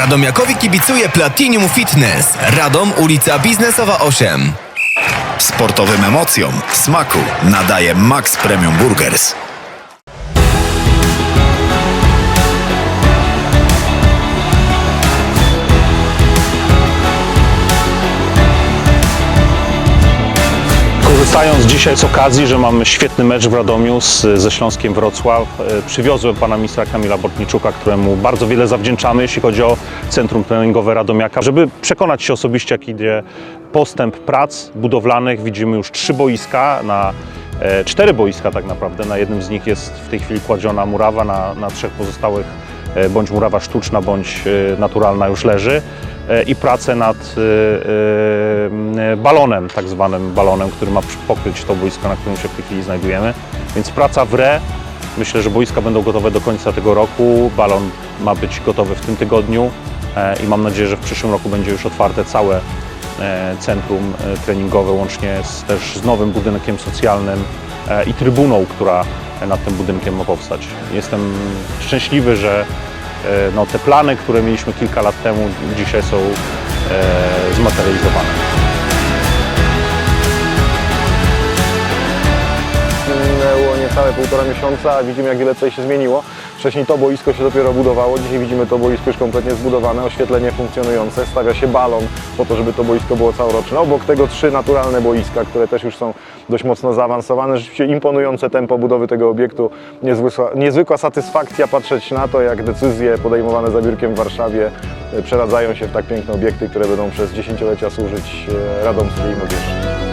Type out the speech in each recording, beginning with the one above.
Radomiakowi kibicuje Platinum Fitness. Radom, ulica Biznesowa 8. Sportowym emocjom smaku nadaje Max Premium Burgers. Korzystając dzisiaj z okazji, że mamy świetny mecz w Radomiu z, ze Śląskiem Wrocław, e, przywiozłem pana ministra Kamila Bortniczuka, któremu bardzo wiele zawdzięczamy, jeśli chodzi o Centrum Treningowe Radomiaka, żeby przekonać się osobiście, jak idzie postęp prac budowlanych. Widzimy już trzy boiska na e, cztery boiska tak naprawdę. Na jednym z nich jest w tej chwili kładziona murawa, na, na trzech pozostałych bądź murawa sztuczna, bądź e, naturalna już leży e, i prace nad e, e, balonem, tak zwanym balonem, który ma pokryć to boisko, na którym się w tej chwili znajdujemy. Więc praca w re. Myślę, że boiska będą gotowe do końca tego roku. Balon ma być gotowy w tym tygodniu e, i mam nadzieję, że w przyszłym roku będzie już otwarte całe e, centrum e, treningowe, łącznie z, też z nowym budynkiem socjalnym e, i trybuną, która nad tym budynkiem ma powstać. Jestem szczęśliwy, że e, no, te plany, które mieliśmy kilka lat temu, dzisiaj są e, zmaterializowane. Minęło niecałe półtora miesiąca, a widzimy jak wiele tutaj się zmieniło. Wcześniej to boisko się dopiero budowało, dzisiaj widzimy to boisko już kompletnie zbudowane, oświetlenie funkcjonujące, stawia się balon po to, żeby to boisko było całoroczne. Obok tego trzy naturalne boiska, które też już są dość mocno zaawansowane. Rzeczywiście imponujące tempo budowy tego obiektu, niezwykła, niezwykła satysfakcja patrzeć na to, jak decyzje podejmowane za biurkiem w Warszawie e, przeradzają się w tak piękne obiekty, które będą przez dziesięciolecia służyć e, radomskiej młodzieży.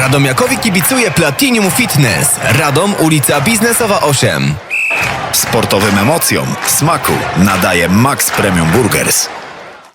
Radomiakowi kibicuje Platinum Fitness. Radom, ulica Biznesowa 8. Sportowym emocjom smaku nadaje Max Premium Burgers.